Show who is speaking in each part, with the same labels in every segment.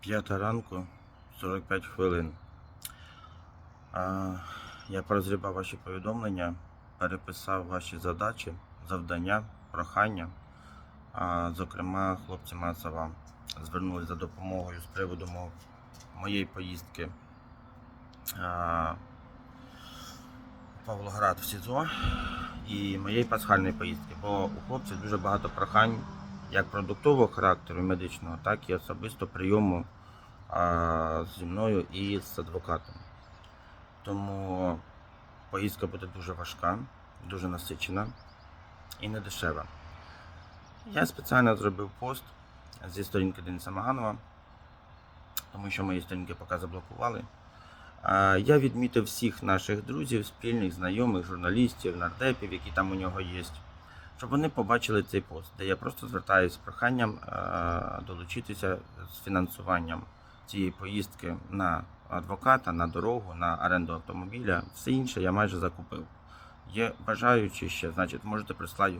Speaker 1: П'ята ранку, 45 хвилин. А, я порозрібав ваші повідомлення, переписав ваші задачі, завдання, прохання. А, зокрема, хлопці Масова звернулися за допомогою з приводу моєї поїздки а, Павлоград в СІЗО і моєї пасхальної поїздки, бо у хлопців дуже багато прохань як продуктового характеру медичного, так і особисто прийому а, зі мною і з адвокатом. Тому поїздка буде дуже важка, дуже насичена і не дешева. Я спеціально зробив пост зі сторінки Дениса Маганова, тому що мої сторінки поки заблокували. Я відмітив всіх наших друзів, спільних, знайомих, журналістів, нардепів, які там у нього є, щоб вони побачили цей пост, де я просто звертаюся з проханням е, долучитися з фінансуванням цієї поїздки на адвоката, на дорогу, на оренду автомобіля. Все інше я майже закупив. Є бажаючі ще, значить, можете прислати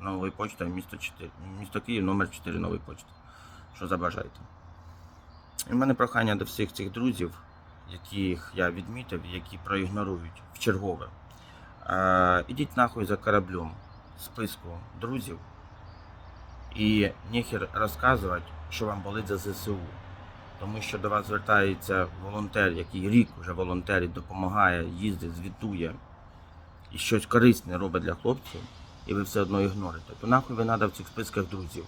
Speaker 1: новою почтою місто 4, місто Київ, номер 4 нової почти. Що забажаєте. І в мене прохання до всіх цих друзів, яких я відмітив, які проігнорують в чергове. Е, ідіть нахуй за кораблем списку друзів і ніхер розказувати, що вам болить за ЗСУ. Тому що до вас звертається волонтер, який рік вже волонтерить, допомагає, їздить, звітує і щось корисне робить для хлопців, і ви все одно ігнорите. То нахуй ви треба в цих списках друзів.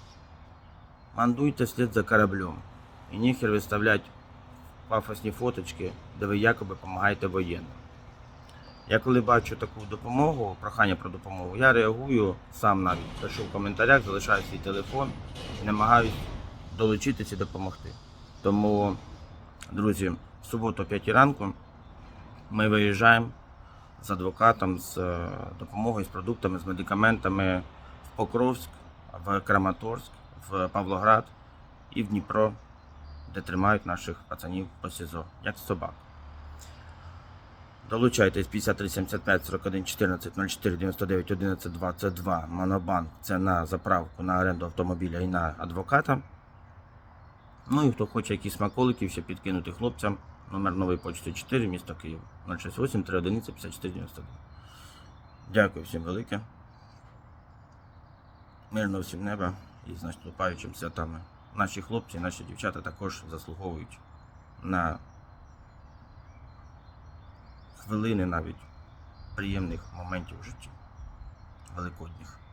Speaker 1: Мандуйте вслід за кораблем. І ніхер виставлять пафосні фоточки, де ви якоби допомагаєте воєнним. Я коли бачу таку допомогу, прохання про допомогу, я реагую сам навіть. Пишу в коментарях, залишаю свій телефон і намагаюсь долучитися і допомогти. Тому, друзі, в суботу о 5 ранку ми виїжджаємо з адвокатом, з е, допомогою, з продуктами, з медикаментами в Покровськ, в Краматорськ, в Павлоград і в Дніпро, де тримають наших пацанів по СІЗО, як собак. Долучайтесь 53 75 41 14 04 99 11 22 Монобанк. Це на заправку, на оренду автомобіля і на адвоката. Ну і хто хоче якісь смаколиків ще підкинути хлопцям. Номер нової почти 4, місто Київ 068 31 54 92. Дякую всім велике. Мирного всім неба і з наступаючим святами. Наші хлопці, наші дівчата також заслуговують на хвилини навіть приємних моментів в житті великодніх.